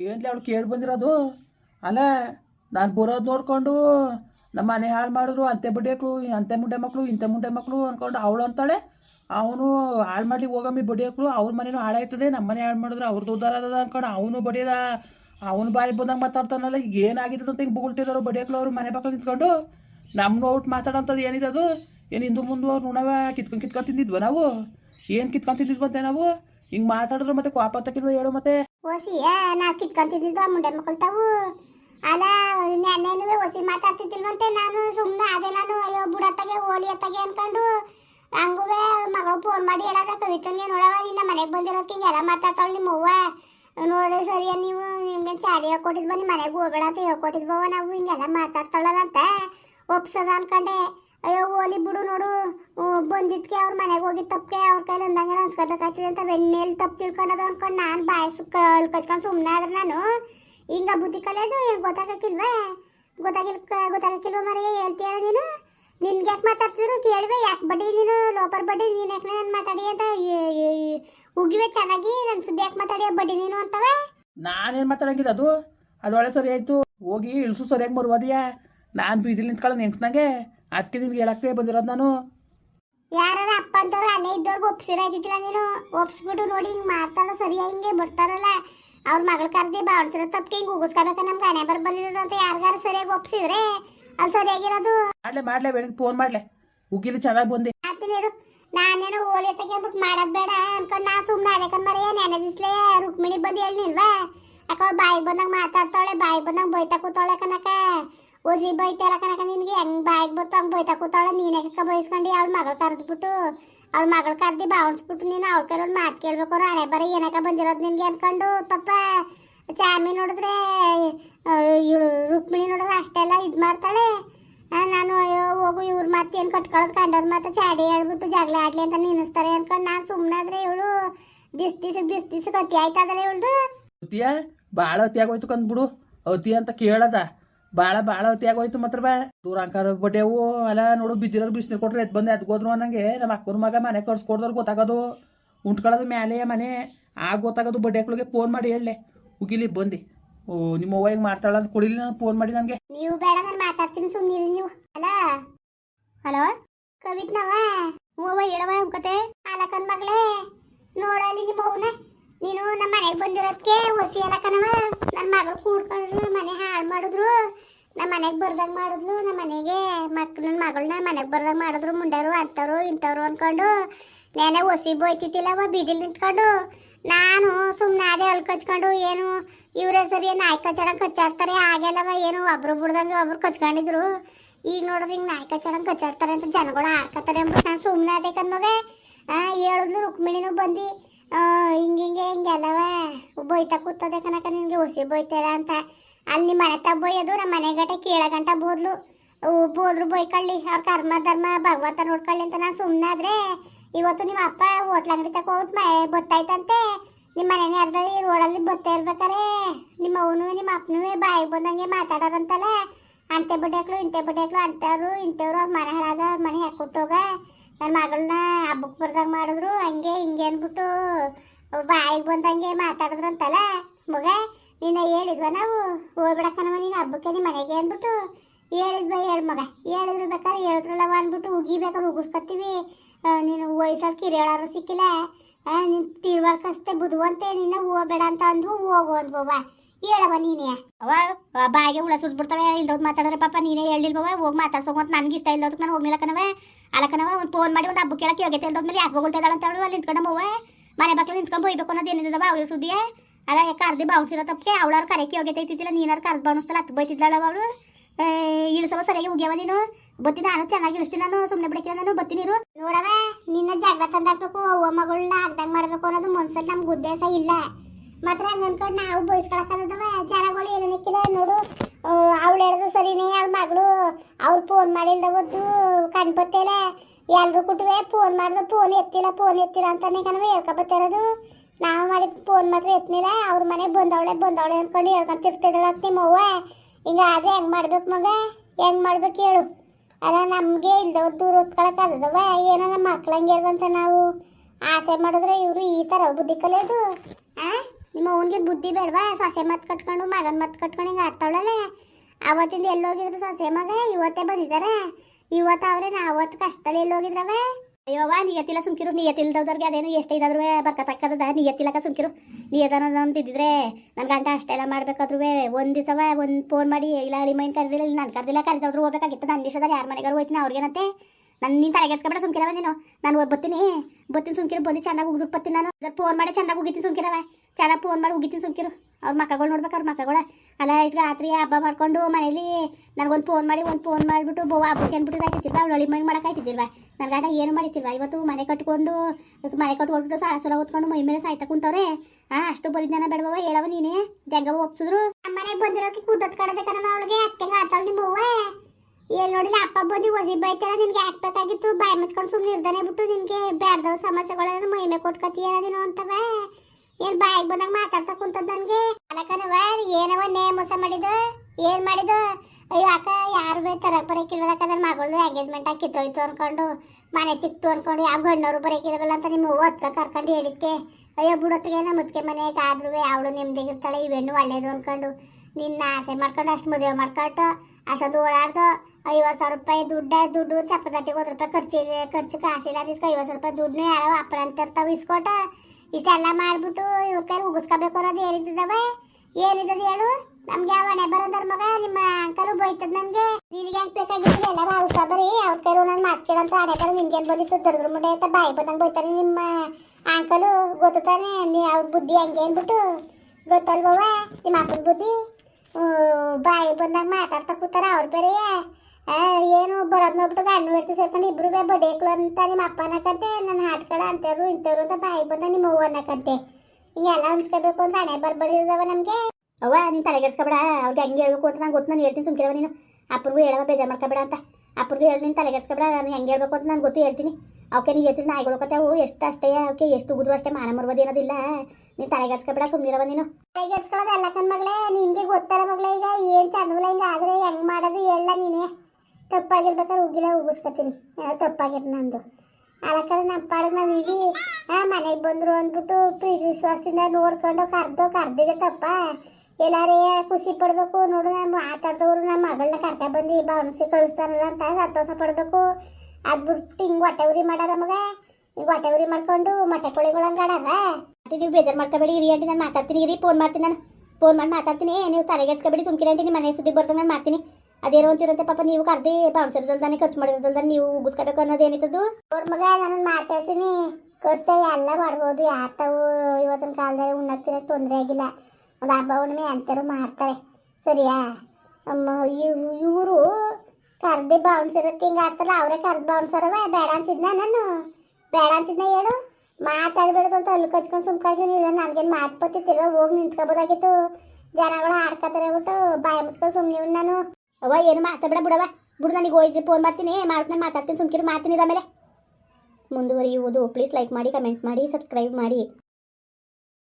ಏನ್ಲಿ ಅವಳು ಕೇಳಿ ಬಂದಿರೋದು? ಅಲ್ಲ, ನಾನು ಬರೋದು ನೋಡಿಕೊಂಡು ನಮ್ಮ ಮನೆ ಹಾಳು ಮಾಡಿದ್ರು, ಅಂತೆ ಬಡಿಯಕ್ಳು, ಅಂತೆ ಮುಂಡೆ ಮಕ್ಕಳು ಇಂಥ ಮುಂಡೆ ಮಕ್ಕಳು ಅಂದ್ಕೊಂಡು ಅವಳು ಅಂತಾಳೆ. ಅವನು ಹಾಳು ಮಾಡ್ಲಿಕ್ಕೆ ಹೋಗಮ್ಮಿ ಬಡಿಯಕ್ಳು, ಅವ್ರ ಮನೇನು ಹಾಳಾಯ್ತದೆ ನಮ್ಮ ಮನೆ ಹಾಳು ಮಾಡಿದ್ರು ಅವ್ರದ್ದು ಉದ್ದಾರ ಅದ ಅಂದ್ಕೊಂಡು ಅವನು ಬಡಿಯದ, ಅವನು ಬಾಯಿ ಬಂದಂಗೆ ಮಾತಾಡ್ತಾನಲ್ಲ ಏನಾಗಿದೆ ಅಂತ ಹಿಂಗೆ ಬುಗುಳ್ತಿದಾರು ಬಡಿಯಕ್ಳು ಅವ್ರು ಮನೆ ಪಕ್ಕ ನಿಂತ್ಕೊಂಡು? ನಮ್ಮ ನೋಟ್ ಮಾತಾಡೋಂಥದ್ದು ಏನಿದೆ ಅದು? ಏನು ಹಿಂದೂ ಮುಂದೆ ಅವ್ರು ಋಣವ ಕಿತ್ಕೊಂಡು ಕಿತ್ಕೊಂಡು ತಿಂದಿದ್ವ ನಾವು? ಏನು ಕಿತ್ಕೊಂಡು ತಿಂದಿದ್ವಂತೆ ನಾವು? ಹಿಂಗೆ ಮಾತಾಡಿದ್ರು ಮತ್ತೆ ಕೋಪ ತಕ್ಕಿಲ್ವ ಹೇಳು ಮತ್ತೆ? ನಾ ಕಿತ್ಕೊಂತಿದ್ದಿದ್ದು ಆ ಮುಂಡೆ ಮಕ್ಕಳ್ತಾವು ಅಲ್ಲ ನೆನ್ನೆನುವೆ ಓಸಿ ಮಾತಾಡ್ತಿದ್ದಿಲ್ವಂತೆ ನಾನು ಸುಮ್ಮನೆ ಅದೇ ನಾನು, ಅಯ್ಯೋ, ಬುಡತ್ತಾಗೆ ಓಲಿ ಅತ್ತಾಗೆ ಅನ್ಕೊಂಡು ಹಂಗುವೆ ಮಗ ಫೋನ್ ಮಾಡಿ ಹೇಳದ, ಕವಿತನ್ಗೆ ನೋಡವ ನಿನ್ನ ಮನೆಗೆ ಬಂದಿರೋದಕ್ಕೆ ಎಲ್ಲ ಮಾತಾಡ್ತಾಳೆ ನಿಮ್ಮ ಅವ್ವ? ನೋಡಿ ಸರಿಯ ನೀವು, ನಿಮ್ಗೆ ಚಾಡಿ ಹೇಳ್ಕೊಟ್ಟಿದ್ವ ನಿಮ್ಮ ಮನೆಗೆ ಹೋಗಬೇಡ ಅಂತ ಹೇಳ್ಕೊಟ್ಟಿದ್ವವ ನಾವು, ಹಿಂಗೆಲ್ಲ ಮಾತಾಡ್ತಾಳಲ್ಲ ಅಂತ ಒಪ್ಸದ ಅನ್ಕೊಂಡೆ. ಅಯ್ಯೋ, ಹೋಲಿ ಬಿಡು ನೋಡು. ಬಂದಿದ್ಕೆ ಅವ್ರ ಮನೆಗೆ ಹೋಗಿ ತಪ್ಪಕ್ಕೆ ಅವ್ರ ಕೈಲಿ ಅಂದಂಗೆ ಅನ್ಸ್ಕೊಬೇಕಾಗ್ತದೆ ಅಂತ ಬೆಣ್ಣೆಯಲ್ಲಿ ತಪ್ಪು ತಿಳ್ಕೊಂಡದ ಅನ್ಕೊಂಡು ನಾನು ಬಾಯಿ ಕಲ್ ಕಚ್ಕೊಂಡು ಸುಮ್ಮನೆ ಆದ್ರೆ ನಾನು. ಹಿಂಗ ಬುದ್ಧಿ ಕಲಿಯೋದು ಏನು ಗೊತ್ತಾಗಕ್ಕಿಲ್ವೇ? ಗೊತ್ತಾಗಿಲ್ ಗೊತ್ತಾಗಕ್ಕಿಲ್ವ ಮರಿ ಹೇಳ್ತೀಯ ನೀನು? ನಿನ್ಗೆ ಯಾಕೆ ಮಾತಾಡ್ತಿದ್ರು? ಕೇಳುವೆ, ಯಾಕೆ ಬಡ್ಡಿ ನೀನು? ಲೋಪರ್ ಬಡ್ಡಿ, ನೀನು ಯಾಕೆ ನಾನು ಮಾತಾಡಿ ಅಂತ? ಉಗಿವೆ ಚೆನ್ನಾಗಿ ನನ್ನ ಸುದ್ದಿ ಯಾಕೆ ಮಾತಾಡಿ ಬಡ್ಡಿ ನೀನು ಅಂತವೆ? ನಾನೇನು ಮಾತಾಡಂಗಿದ್ದು ಅದು? ಅದು ಒಳ್ಳೆ ಸರಿ ಆಯಿತು. ಹೋಗಿ ಇಳಿಸು ಸರಿಯಾಗಿ ಬರುವುದಿಯಾ ನಾನು ಬೀದಿಲಿ ನಿಂತ್ಕೊಳ್ಳೋ ನೆನ್ಸ್ನಂಗೆ ಅದಕ್ಕೆ ನಿನ್ಗೆ ಹೇಳಕ್ಕೆ ಬಂದಿರೋದು ನಾನು. ಯಾರ ಅಪ್ಪ ಅಂತವ್ರು ಅಲ್ಲೇ ಇದ್ದವ್ರಿಗೆ ಒಪ್ಸಿರಾಯ್ತಿದ್ದಿಲ್ಲ ನೀನು? ಒಪ್ಸ್ಬಿಟ್ಟು ನೋಡಿ ಹಿಂಗೆ ಮಾಡ್ತಾರ ಸರಿಯಾಗಿ ಹಿಂಗೆ ಬಿಡ್ತಾರಲ್ಲ ಅವ್ರ ಮಗಳ ಕರ್ದಿ ಬಾವಣ್ಸಿರೋ ತಪ್ಪಿಗೆ ಹಿಂಗೆ ಉಗಿಸ್ಕೋಬೇಕು ನಮ್ಮ ಗಣೆ ಬರ್ ಬಂದಿರೋದು ಅಂತ ಯಾರಿಗಾರ ಸರಿಯಾಗಿ ಒಪ್ಸಿದ್ರೆ ಅದು ಸರಿಯಾಗಿರೋದು? ಮಾಡ್ಲೆ ಮಾಡ್ಲೆ ಬೇಡ ಫೋನ್ ಮಾಡ್ಲೆ. ಉಗಿಲು ಚೆನ್ನಾಗಿ ಬಂದೆ. ಮಾಡ್ತೀನಿ ನಾನೇನು ಓಲಿ ತೆಗೆದ್ಬಿಟ್ಟು ಮಾಡೋದು ಬೇಡ ಅನ್ಕೊಂಡು ನಾ ಸುಮ್ಮನೆ ಅದಕ್ಕನ್ ಮರೆಯ ನೆನೆ ದಿಸ್ಲೆ ರುಕ್ಮಿಣಿ ಬಂದು ಹೇಳಿಲ್ವಾ ಅಕ್ಕ ಬಾಯಿ ಬಂದಂಗೆ ಮಾತಾಡ್ತಾಳೆ ಬಾಯಿಗೆ ಬಂದಂಗೆ ಬೈತಾ ಕೂತಾಳೆ ಕನಕ ಒಸಿ ಬೈತಾರ ಕನಕ ನಿನಗೆ. ಹೆಂಗ್ ಬಾಯಿಗೆ ಬತ್ತು, ಹಂಗೆ ಬೈತಾ ಕೂತಾಳೆ. ನೀನೇ ಕಕ್ಕ ಬೈಸ್ಕೊಂಡು, ಅವಳ ಮಗಳು ಕರೆದ್ಬಿಟ್ಟು, ಅವಳ ಮಗಳು ಕರ್ದಿ ಬಾವಣಿಸ್ಬಿಟ್ಟು ನೀನು ಅವಳ ಕೈಲೊಂದು ಮಾತು ಕೇಳಬೇಕು ಹಣೆ ಬರೀ ಏನಕ್ಕ ಬಂದಿರೋದು ನಿನಗೆ ಅನ್ಕೊಂಡು ಪಾಪ ಚಾಮಿ ನೋಡಿದ್ರೆ ಇವಳು ರುಕ್ಮಿಣಿ ನೋಡಿದ್ರೆ ಅಷ್ಟೆಲ್ಲ ಇದು ಮಾಡ್ತಾಳೆ. ನಾನು ಅಯ್ಯೋ, ಹೋಗು, ಇವ್ರ ಮತ್ತೆ ಏನು ಕಟ್ಕೊಳ್ಳೋದು ಕಂಡವ್ರ ಮತ್ತೆ ಚಾಡಿ ಹೇಳ್ಬಿಟ್ಟು ಜಗಳ ಆಡ್ಲಿ ಅಂತ ನಿನ್ನಿಸ್ತಾರೆ ಅನ್ಕೊಂಡು ನಾನು ಸುಮ್ಮನಾದ್ರೆ ಇವಳು ದಿಸ್ ದಿಸ್ ದಿಸ್ ದಿಸಕ್ಕೆ ಅತಿ ಆಯ್ತದಲ್ಲ ಇವಳ್ದು. ಅತಿಯ ಭಾಳ ಅತಿ ಆಗೋಯ್ತು ಕಂದ್ಬಿಡು. ಅತಿ ಅಂತ ಕೇಳದ. ಭಾಳ ಭಾಳ ಅತಿ ಆಗೋಯ್ತು ಮಾತ್ರ ಬಾ. ದೂರ ಅಂಕಾರ ಬಡ್ಡೆವು ಅಲ್ಲ ನೋಡು, ಬಿದ್ದಿರೋರು ಬಿಸಿನೀರು ಕೊಟ್ರೆ ಬಂದೆ ಎದ್ಗೋದ್ರು ಅನ್ನಂಗೆ. ನಮ್ಮ ಅಕ್ಕನ ಮಗ ಮನೆ ಕರ್ಸ್ಕೊಡ್ದವ್ರು ಗೊತ್ತಾಗೋದು. ಉಂಟ್ಕೊಳ್ಳೋದು ಮ್ಯಾಲೆ ಮನೆ. ಆಗ ಗೊತ್ತಾಗೋದು ಬಡ್ಡೆಕ್ಳಿಗೆ ಫೋನ್ ಮಾಡಿ ಹೇಳಲೆ. ಉಗಿಲಿ, ಬಂದು. ಓ, ನಿಮ್ಮ ಅವ್ವ ಹಿಂಗೆ ಮಾಡ್ತಾಳ ಅಂತ ಕೊಡಿಲಿ ನಾನು ಫೋನ್ ಮಾಡಿ ನನಗೆ ನೀವು ಬೇಡ, ನಾನು ಮಾತಾಡ್ತೀನಿ ಸುಮ್ಮನಿರಿ ನೀವು. ಅಲ್ಲ ಹಲೋ? ಕವಿತ್ನವ? ಹ್ಞೂ ಹೇಳವ ಅಂಕತೆ ಅಲಕನ್ ಮಗಳೇ ನೋಡಲಿ ನಿಮ್ಮ ಅವ್ವನ? ನೀನು ನಮ್ಮ ಮನೆಗೆ ಬಂದಿರೋದಕ್ಕೆ ಹೊಸಿ ಅಲಕನವ ನನ್ನ ಮಗಳು ಕೂಡ್ಕೊಂಡ್ರು ಮನೆ ಹಾಳು ಮಾಡಿದ್ರು. ನಮ್ಮ ಮನೆಗೆ ಬರ್ದಂಗೆ ಮಾಡಿದ್ಲು ನಮ್ಮ ಮನೆಗೆ ಮಕ್ಳು ನನ್ನ ಮಗಳನ್ನ ಮನೆಗೆ ಬರ್ದಂಗೆ ಮಾಡಿದ್ರು. ಮುಂಡರು ಅಂಥವ್ರು ಇಂಥವ್ರು ಅನ್ಕೊಂಡು ನೆನೆ ಹೊಸಿ ಬೋಯ್ತಿತ್ತಿಲ್ಲವ ಬೀದಿಲಿ ನಿಂತ್ಕೊಂಡು. ನಾನು ಸುಮ್ಮನೆ ಅದೇ ಅಲ್ಲಿ ಕಚ್ಕೊಂಡು ಏನು ಇವರೇ ಸರಿ ನಾಯಿ ಕಚ್ಚಡಂಗೆ ಕಚ್ಚಾಡ್ತಾರೆ ಹಾಗೆಲ್ಲವ ಏನು ಒಬ್ರು ಬಿಡ್ದಂಗೆ ಒಬ್ರು ಕಚ್ಕೊಂಡಿದ್ರು. ಈಗ ನೋಡ್ರಿ ಹಿಂಗೆ ನಾಯಿ ಕಚ್ಚಡಂಗೆ ಕಚ್ಚಾಡ್ತಾರೆ ಅಂತ ಜನಗಳು ಆಡ್ಕತ್ತಾರೆ ಅಂದ್ಬಿಟ್ಟು ನಾನು ಸುಮ್ಮನೆ ಅದೇ ಕಣ್ಮಗ ಹೇಳಿದ್ಲು ರುಕ್ಮಿಣಿನೂ ಬಂದು. ಹಿಂಗೆ ಹಿಂಗೆ ಹಿಂಗೆಲ್ಲವ ಬೈತಾ ಕೂತದೆ ಕನಕ ನಿನಗೆ ಹೊಸಿ ಬೈತಾರ ಅಂತ. ಅಲ್ಲಿ ಮನೆ ತ ಬೊಯ್ಯೋದು ನಮ್ಮ ಮನೆ ಗಂಟ ಕೇಳಗಂಟ ಬೋದ್ಲು. ಬೋದ್ರು ಬೈಕೊಳ್ಳಿ ಅವ್ರ ಕರ್ಮ ಧರ್ಮ ಭಗವಂತ ನೋಡ್ಕೊಳ್ಳಿ ಅಂತ ನಾನು ಸುಮ್ಮನೆ ಆದ್ರೆ ಇವತ್ತು ನಿಮ್ಮ ಅಪ್ಪ ಹೋಟ್ಲ ಅಂಗಡಿ ತಕ ಹೋಗ್ಬಿಟ್ಟು ಮನೆ ಬತ್ತಾಯ್ತಂತೆ. ನಿಮ್ಮ ಮನೆ ಅರ್ಧ ರೋಡಲ್ಲಿ ಬತ್ತಾ ಇರ್ಬೇಕಾರೆ. ನಿಮ್ಮ ಅವನು ನಿಮ್ಮ ಅಪ್ಪನೂ ಬಾಯಿಗೆ ಬಂದಂಗೆ ಮಾತಾಡೋದಂತಲ್ಲ. ಅಂತೆ ಬಡ್ಯಾಕ್ಳು ಇಂತೆ ಬಡ್ಯಾಕ್ಳು ಅಂತವ್ರು ಇಂಥವ್ರು ಅವ್ರ ಮನೆ ಹಾಳಾಗ ಅವ್ರ ಮನೆ ಹಾಕೊಟ್ಟೋಗ ನನ್ನ ಮಗಳನ್ನ ಹಬ್ಬಕ್ಕೆ ಬರ್ದಾಗ ಮಾಡಿದ್ರು ಹಂಗೆ ಹಿಂಗೆ ಅಂದ್ಬಿಟ್ಟು ಬಾಯಿಗೆ ಬಂದಂಗೆ ಮಾತಾಡಿದ್ರಂತಲ್ಲ? ಮಗ ನಿನ್ನ ಹೇಳಿದ್ವ ನಾವು? ಹೋಗ್ಬಿಡಕ್ಕನವ ನೀನು ಹಬ್ಬಕ್ಕೆ ನಿಮ್ಮ ಮನೆಗೆ ಅಂದ್ಬಿಟ್ಟು. ಹೇಳಿದ್ವ ಹೇಳ ಮಗ. ಹೇಳಿದ್ರು ಬೇಕಾದ್ರೆ ಹೇಳಿದ್ರಲ್ಲವ ಅಂದ್ಬಿಟ್ಟು ಉಗಿಬೇಕಾದ್ರೆ ಉಗಿಸ್ಕೊತೀವಿ. ಆ, ನೀನು ವಯಸ್ಸಲ್ಲಿ ಕಿರಿಯಳಾರು ಸಿಕ್ಕಿಲ್ಲ. ನೀನು ನೀನ್ ಬುದುವಂತೆ ನಿನ್ನ ಹೋಗ್ಬೇಡ ಅಂತ ಅಂದ್ವು ಹೋಗು ಅಂದ್ವವ ಹೇಳವ ನೀನೇ? ಅವ ಬಾಯಿಗೆ ಹುಳ ಸುಟ್ಬಿಡ್ತವೆ ಇಲ್ದೋದ್ ಮಾತಾಡಿದ್ರೆ ಪಾಪ ನೀನೇ ಹೇಳಿಲ್ವ ಹೋಗಿ ಮಾತಾಡ್ಸೋಗ ಅಂತ ನನಗೆ ಇಷ್ಟ ಇಲ್ಲದಕ್ಕೆ ನಾನು ಹೋಗ್ಲಿಲ್ಲ ಕಣವ ಅಲಕನವ ಒಂದು ಫೋನ್ ಮಾಡಿ ಒಂದು ಹಬ್ಬ ಕೇಳಕ್ಕೆ ಯೋಗ್ಯತೆ ಇಲ್ದೋದ್ಮೇಲೆ ಯಾಕೆ ಹೋಗ್ತಾ ಅಂತ ಹೇಳು, ಅಲ್ಲಿ ನಿಂತ್ಕೊಂಡಮ್ಮವ ಮನೆ ಬಾಕ್ಲು ನಿಂತ್ಕೊಂಡು ಹೋಗ್ಬೇಕು ಅನ್ನೋದು ಏನಿದ್ದವ ಅವಳು ಸುದ್ದಿಯೇ? ಅಲ್ಲ ಯಾಕೆ ಅರ್ಧಿ ಬೌನ್ಸಿರೋ ತಪ್ಪಿಗೆ ಅವಳವ್ರು ಕರೆಕ್ಕೆ ಹೋಗೈತೆ ಇತ್ತಿಲ್ಲ ನೀನಾರು ಕರ್ದು ಬೌನ್ಸ್ತಲ್ಲ ಹತ್ತು ಬೈತಿದ್ದಾಳವ ಅವಳು. ಇಳಿಸವ ಸರಿಯಾಗಿ ಉಗ್ಯವ ನೀನು? ಬತ್ತಿ ನಾನು ಚೆನ್ನಾಗಿ ಇಳಿಸ್ತೀನಿ ನಾನು ಸುಮ್ಮನೆ ಬಿಡಕ್ಕೆ ನಾನು, ಬತ್ತಿ ನೀರು. ನೋಡವ ನಿನ್ನ ಜಾಗ ತಂದಾಕ್ಬೇಕು, ಅವ್ವ ಮಗಳನ್ನ ಆಗ್ದಂಗ್ ಮಾಡಬೇಕು ಅನ್ನೋದು ಮನ್ಸಲ್ಲಿ ನಮ್ಗೆ ಉದ್ದೇಶ ಇಲ್ಲ. ಮಾತ್ರ ಹಂಗ ಅನ್ಕೊಂಡು ನಾವು ಬಯಸ್ಕೊಳಕ್ಕದವ ಜನಗಳು ಏನಕ್ಕಿಲ್ಲ ನೋಡು. ಅವಳು ಹೇಳಿದ್ರು ಸರಿನೇ, ಅವಳ ಮಗಳು ಅವ್ರು ಫೋನ್ ಮಾಡಿಲ್ದವದ್ದು ಕಣ್ಬತ್ತಿಲ್ಲ ಎಲ್ಲರೂ ಕುಟುವೆ ಫೋನ್ ಮಾಡಿದ್ರು ಫೋನ್ ಎತ್ತಿಲ್ಲ ಫೋನ್ ಎತ್ತಿಲ್ಲ ಅಂತಾನೆ ಕಣವ ಹೇಳ್ಕೊಬತ್ತಿರೋದು ನಾವು ಮಾಡಿದ ಫೋನ್ ಮಾತ್ರ ಎತ್ತಿಲ್ಲ ಅವ್ರ ಮನೆ ಬಂದವಳೆ ಬಂದವಳೆ ಅಂದ್ಕೊಂಡು ಹೇಳ್ಕೊಂತಿರ್ತಿದ್ದಾಳ ಅಂತ ನಿಮ್ಮ ಅವ್ವ ಆದ್ರೆ ಹೆಂಗ್ ಮಾಡ್ಬೇಕು ಮಗ? ಹೆಂಗ್ ಮಾಡ್ಬೇಕು ಹೇಳು. ಅದ ನಮಗೆ ಇಲ್ದವ್ ದೂರ ಹೊತ್ಕೊಳಕ್ ಅದವ ಏನೋ ನಮ್ಮ ಮಕ್ಳಂಗೆ ಇರುವಂತ ನಾವು. ಆಸೆ ಮಾಡಿದ್ರೆ ಇವರು ಈ ಥರ ಬುದ್ಧಿ ಕಲಿಯೋದು, ಆ? ನಿಮ್ಮ ಅವನಿಗೆ ಬುದ್ಧಿ ಬೇಡವಾ? ಸೊಸೆ ಮತ್ ಕಟ್ಕೊಂಡು, ಮಗನ ಮತ್ ಕಟ್ಕೊಂಡು ಹಿಂಗೆ ಆಡ್ತಾವಳಲ್ಲ? ಅವತ್ತಿಂದ ಎಲ್ಲೋಗಿದ್ರು ಸೊಸೆ ಮಗ? ಇವತ್ತೇ ಬಂದಿದ್ದಾರೆ ಇವತ್ತ ಅವ್ರೆ ನಾ ಅವತ್ತು ಕಷ್ಟದಲ್ಲಿ ಎಲ್ಲೋಗಿದ್ರವ ಅಯ್ಯೋವ ಎತ್ತಿಲ್ಲ ಸುಮ್ಕಿರು. ನಿಯತಿಲ್ದವ್ರಿಗೆ ಅದೇನು ಎಷ್ಟು ಇದಾದ್ರು ಬರ್ಕತಕ್ಕದ ನಿಯತಿಲ್ಲಕ ಸುಮ್ಕಿರು. ನಿಯತನೋದು ಅಂತಿದ್ರೆ ನನ್ನ ಗಂಟ ಅಷ್ಟೆಲ್ಲ ಮಾಡ್ಬೇಕಾದ್ರು ಒಂದು ದಿವಸವ ಒಂದು ಫೋನ್ ಮಾಡಿ, ಇಲ್ಲ ಅಳಿ ಮೈನ್ ಕರೆದಿಲ್ಲ, ಇಲ್ಲ ನಾನು ಕರೆದಿಲ್ಲ, ಕರೆದವ್ರು ಹೋಗ್ಬೇಕಾಗಿತ್ತು. ನನ್ನ ಯಾರ್ ಯಾರ ಮನೆಗಾರು ಹೋಯ್ತೀನಿ ಅವ್ರಿಗೇನಂತೆ? ನನ್ನ ನೀನು ತಲೆಗೆಸ್ಕೊಬೇಡ ಸುಮ್ಕಿರವ ನೀನು. ನಾನು ಹೋಗಿ ಬರ್ತೀನಿ ಸುಮ್ಕಿರು. ಬಂದು ಚೆನ್ನಾಗಿ ಉಗ್ದು ಬರ್ತೀನಿ ನಾನು. ಫೋನ್ ಮಾಡಿ ಚೆನ್ನಾಗಿ ಉಗಿತೀನಿ ಸುಮ್ಕಿರವ. ಚೆನ್ನಾಗಿ ಫೋನ್ ಮಾಡಿ ಉಗಿತೀನಿ ಸುಮ್ಕಿರು. ಅವ್ರ ಮಕ್ಕಗಳು ನೋಡ್ಬೇಕು ಅವ್ರ ಮಕ್ಕಗಳ ಅಲ್ಲ, ಇಷ್ಟು ರಾತ್ರಿ ಹಬ್ಬ ಮಾಡ್ಕೊಂಡು ಮನೇಲಿ ನನಗೊಂದು ಫೋನ್ ಮಾಡಿ, ಒಂದು ಫೋನ್ ಮಾಡಿಬಿಟ್ಟು ಬೋವ ಹಬ್ಬಕ್ಕೆ ಅಂದ್ಬಿಟ್ಟು ಆಯ್ತಿರ್ವ ಅವ್ಳು ಒಳಿ ಮೈ ಮಾಡೋಕ್ಕಾಯ್ತಿದ್ದಿಲ್ವ? ನನ್ನ ಗಂಡ ಏನು ಮಾಡಿತಿಲ್ವ ಇವತ್ತು ಮನೆ ಕಟ್ಕೊಂಡು, ಮನೆ ಕಟ್ಕೊಂಡ್ಬಿಟ್ಟು ಸಾಲ ಸಲ ಓದ್ಕೊಂಡು ಮೈ ಮೇಲೆ ಸಾಯ್ತಾ ಕುಂತವ್ರೆ. ಆ, ಅಷ್ಟು ಬರಿದಾನ ಬೇಡವ ಹೇಳವ ನೀನೇ. ಜಂಗ ಒಪ್ಸಿದ್ರು. ಮನೆಗೆ ಬಂದಿರೋಕೆ ಕೂದತ್ ಕಡದೆ ಕಣವ ಅವಳಿಗೆ, ಅತ್ತೆ ಆಡ್ತಾಳ ನಿಮ್ಮ ಏನ್ ನೋಡಿಲ್ಲ, ಅಪ್ಪ ಬಂದು ಒಸಿ ಬೈತಾರ, ನಿನ್ಗೆ ಹಾಕ್ಬೇಕಾಗಿತ್ತು ಬಾಯ್ ಮುಚ್ಕೊಂಡು ಸುಮ್ಮನೆ ಇರ್ದಾನೆ ಬಿಟ್ಟು ನಿನ್ಗೆ ಬ್ಯಾಡ್ದವ ಸಮಸ್ಯೆಗಳನ್ನ ಮೈಮೆ ಕೊಟ್ಕತೀಯ ನೀನು ಅಂತವ. ಏನ್ ಬಾಯಿಗೆ ಬಂದಂಗ ಮಾತಾಡ್ತಾ ಕುಂತದ್ ನನ್ಗೆ? ಅಲಕನವ ಏನವ ನೇ ಮೋಸ ಮಾಡಿದ ಏನ್ ಮಾಡಿದ ಅಯ್ಯೋ ಅಕ್ಕ, ಯಾರು ಬೇ ತರಕ್ ಬರಕಿಲ್ವಲ್ಲ ನನ್ನ ಮಗಳದು ಎಂಗೇಜ್ಮೆಂಟ್ ಆಗಿ ಕಿತ್ತೋಯ್ತು ಅನ್ಕೊಂಡು, ಮನೆ ಚಿಕ್ತು ಅನ್ಕೊಂಡು, ಯಾವ ಗಣ್ಣವರು ಬರಕಿಲ್ವಲ್ಲ ಅಂತ ನಿಮ್ಮ ಅತ್ತ ಕರ್ಕೊಂಡು ಹೇಳಿದ್ಕೆ? ಅಯ್ಯೋ ಬುಡತ್ತಿಗೆ ನಮ್ಮ ಮುದ್ಕೆ ಮನೆಗೆ ಆದ್ರೂ ಅವಳು ನೆಮ್ಮದಿಗಿರ್ತಾಳೆ, ಇವೆಣ್ಣು ಒಳ್ಳೇದು ಅನ್ಕೊಂಡು. ನಿನ್ನ ಆಸೆ ಮಾಡ್ಕೊಂಡು ಅಷ್ಟು ಮದುವೆ ಮಾಡ್ಕೊಟ್ಟು, ಅಷ್ಟೊಂದು ಓಡಾಡ್ದು, ಐವತ್ತು ಸಾವಿರ ರೂಪಾಯಿ ದುಡ್ಡು ದುಡ್ಡು ಚಪ್ಪದಟ್ಟಿಗೆ ಒಂದು ರೂಪಾಯಿ ಖರ್ಚು ಖರ್ಚು ಕಾಸಿಲ್ಲ ಅದಕ್ಕೆ ಐವತ್ತು ಸಾವಿರ ರೂಪಾಯಿ ದುಡ್ಡನ್ನ ಯಾರೋ ಅಪ್ಪನ ಅಂತ ಇರ್ತಾವೆ ಇಸ್ಕೊಟ್ಟು. ಇಷ್ಟೆಲ್ಲ ಮಾಡ್ಬಿಟ್ಟು ಇವ್ರ ಕೈ ಉಗಿಸ್ಕೋಬೇಕು ಅನ್ನೋದು ಏನಿದ್ದವ ಏನಿದ್ದದ ಹೇಳು? ನಮ್ಗೆ ಯಾವ ಹಣೆ ಬರೋದರ ಮಗ ನಿಮ್ಮ ಅಂಕಲು ಬೈತದ ನನಗೆ. ನಿನಗೆ ಹೆಂಗೆ ಬೇಕಾಗಿತ್ತು ಎಲ್ಲ ಬರೀ. ಅವ್ರ ಕೈರು ನಾನು ಮಾಡ್ಕೇಳಂತ ಹಣೆ ಬರೋ ಏನು ಬಂದಿತ್ತು ದರ್ದ್ರ ಮುಂಡೆ ಅಂತ ಬಾಯಿ ಬಂದಂಗೆ ಬೈತಾನೆ ನಿಮ್ಮ ಅಂಕಲು. ಗೊತ್ತಾನೆ ನೀ ಅವ್ರ ಬುದ್ಧಿ ಹಂಗೆ ಅಂದ್ಬಿಟ್ಟು. ಗೊತ್ತಲ್ವವ ನಿಮ್ಮ ಅಪ್ಪನ ಬುದ್ಧಿ? ಬಾಯಿ ಬಂದಾಗ ಮಾತಾಡ್ತಾ ಕೂತಾರ ಅವ್ರ ಬೇರೆ ಏನು ಬರೋದ್ ನೋಡ್ಬಿಟ್ಟು ಗಂಡು ಬಿಡ್ತು ಸೇರ್ಕೊಂಡು ಇಬ್ರು ಬಡಿಯಕ್ಳು ಅಂತ ನಿಮ್ಮ ಅಪ್ಪನ ಕಂತೆ, ನನ್ನ ಹಾಟ್ಕಳ ಅಂತವ್ರು ಇಂಥವ್ರು ಅಂತ ಬಾಯಿ ಬಂದ ನಿಮ್ಮ ಅವ್ವ ಅನ್ನಕಂತೆ ಹಿಂಗೆಲ್ಲ ಅನ್ಸ್ಕೋಬೇಕು ಅಂದ್ರೆ ಹಣೆ ಬರ್ಬರಿದವ ನಮಗೆ. ಅವ್ವ, ನೀನು ತಲೆಗೆಡ್ಸ್ಕೊಬೇಡ, ಅವ್ರಿಗೆ ಹೆಂಗೆ ಹೇಳ್ಬೇಕು ಅಂತ ನಂಗೆ ಗೊತ್ತು, ನಾನು ಹೇಳ್ತೀನಿ ಸುಮ್ಕಿರವ ನೀನು. ಅಪ್ಪನಿಗೂ ಹೇಳವ ಬೇಜಾರು ಮಾಡ್ಕೊಬೇಡ ಅಂತ. ಅಪ್ಪನಿಗೂ ಹೇಳಿ, ನೀನು ತಲೆಗೆಡ್ಸ್ಕೊಬೇಡ, ನಾನು ಹೆಂಗೆ ಹೇಳ್ಬೇಕು ಅಂತ ನಾನು ಗೊತ್ತು, ಹೇಳ್ತೀನಿ. ಅವಕ್ಕೆ ನೀ ಹೇಳ್ತೀನಿ ನಾಯಿಗಳು ಅವು ಎಷ್ಟು ಅಷ್ಟೇ, ಅವಕ್ಕೆ ಎಷ್ಟು ಉಗಿದ್ರು ಅಷ್ಟೇ, ಮಾನ ಮರ್ಬೋದು ಏನೋದಿಲ್ಲ. ನೀನು ತಲೆಗೆಡ್ಸ್ಕೊಬೇಡ ಸುಮ್ಮನಿರವ ನೀನು. ತಲೆಗೆಡ್ಸ್ಕೊಳ್ಳೋದು ಎಲ್ಲ ಕಣ್ ಮಗಳೇ, ನಿನಗೆ ಗೊತ್ತಲ್ಲ ಮಗಳೇ, ಈಗ ಏನು ಚಂದವಲ್ಲ ಹಿಂಗೆ ಆದರೆ ಹೆಂಗೆ ಮಾಡೋದು ಹೇಳ ನೀನೇ. ತಪ್ಪಾಗಿರ್ಬೇಕಾದ್ರೆ ಉಗಿಲ ಉಗಿಸ್ಕೊತೀನಿ. ತಪ್ಪಾಗಿರ್ ನಂದು. ಅಲಕಲ್ಲ ನಮ್ಮ ಪಾಡಿಗೆ ನಾವು ಇಡೀ ಮನೆಗೆ ಬಂದರು ಅಂದ್ಬಿಟ್ಟು ಪ್ರೀತಿ ವಿಶ್ವಾಸದಿಂದ ನೋಡ್ಕೊಂಡು ಕರ್ದು, ಕರ್ದಿದೆ ತಪ್ಪ. ಎಲ್ಲರೇ ಖುಷಿ ಪಡಬೇಕು, ನೋಡು ನಾನು ಮಾತಾಡ್ದವ್ರು ನಮ್ಮ ಮಗಳನ್ನ ಕರ್ಕೊ ಬಂದು ಭಾವನಿಸಿ ಕಳಿಸ್ತಾರಲ್ಲ ಅಂತ ಸಂತೋಷ ಪಡಬೇಕು. ಅದು ಬಿಟ್ಟು ಹಿಂಗೆ ಹೊಟ್ಟೆ ಉರಿ ಮಾಡಾರ ಮಗ? ಹಿಂಗೆ ಹೊಟ್ಟೆ ಉರಿ ಮಾಡ್ಕೊಂಡು ಮೊಟ್ಟೆ ಕೋಳಿಗಳಂಗೆ ಆಡಾರ? ನೀವು ಬೇಜಾರು ಮಾಡ್ಕೋಬೇಡಿ, ಇರಿ ಅಂಟಿ ನಾನು ಮಾತಾಡ್ತೀನಿ, ಇರಿ ಫೋನ್ ಮಾಡ್ತೀನಿ ನಾನು. ಫೋನ್ ಮಾಡಿ ಮಾತಾಡ್ತೀನಿ. ನೀವು ತಲೆಗೆಡ್ಸ್ಕೊಬೇಡಿ ಸುಮ್ಕಿರಂಟಿ ನಿಮ್ಮ ಮನೆ ಸುದ್ದಿಗೆ ಬರ್ತಾನೆ ನಾನು ಮಾಡ್ತೀನಿ. ಅದೇನೋ ಅಂತಿರಂತೆ ಪಾಪ ನೀವು ಕರ್ದಿ, ಬಾಣ್ಸರಿದಲ್ದಾನೆ ಖರ್ಚು ಮಾಡಿರೋದಲ್ದಾನೆ ನೀವು ಉಗಿಸ್ಕೋಬೇಕು ಅನ್ನೋದು ಏನಿತ್ತದು ಅವ್ರ ಮಗ ನಾನು ಮಾತಾಡ್ತೀನಿ. ಖರ್ಚು ಎಲ್ಲ ಮಾಡ್ಬೋದು ಯಾರು ಇವತ್ತಿನ ಕಾಲದಲ್ಲಿ ಉಣ್ಣಕ್ಕೆ ತೊಂದರೆ ಆಗಿಲ್ಲ. ಒಂದು ಹಬ್ಬ ಹುಣ್ಣಿಮೆ ಅಂತಾರು ಮಾಡ್ತಾರೆ. ಸರಿಯಾ? ಇವರು ಕರ್ದಿ ಬಾউನ್ಸರಕ್ಕೆ ಹಿಂಗೆ ಆಡ್ತಾರಲ್ಲ, ಅವರೇ ಕರ್ದು ಬಾউನ್ಸರವ ಬೇಡ ಅಂತಿದ್ನ ನಾನು? ಬೇಡ ಅಂತಿದ್ನ ಹೇಳು? ಮಾತಾಡ್ಬೇಡ್ದು ಅಂತ ಅಲ್ಲಿ ಕಚ್ಕೊಂಡು ಸುಮ್ಕಾಗಿ ಇಲ್ಲ, ನನಗೇನು ಮಾತು ಬತ್ತಿತ್ತಿಲ್ವ ಹೋಗಿ ನಿಂತ್ಕೋಬೋದಾಗಿತ್ತು. ಜನಗಳು ಆಡ್ಕೋತಾರೆ ಬಿಟ್ಟು ಬಾಯಿ ಮುಚ್ಕೊಂಡು ಸುಮ್ಮನೆ ನಾನು. ಅವ್ವ, ಏನು ಮಾತಾಡ ಬಿಡವ ಬಿಡು ನನಗೆ ಹೋಯ್ತು ಫೋನ್ ಮಾಡ್ತೀನಿ. ನಾನು ಮಾತಾಡ್ತೀನಿ, ಸುಮ್ಕಿರು, ಮಾಡ್ತೀನಿ ಆಮೇಲೆ ಮುಂದುವರಿಯುವುದು. ಪ್ಲೀಸ್ ಲೈಕ್ ಮಾಡಿ ಕಮೆಂಟ್ ಮಾಡಿ ಸಬ್ಸ್ಕ್ರೈಬ್ ಮಾಡಿ.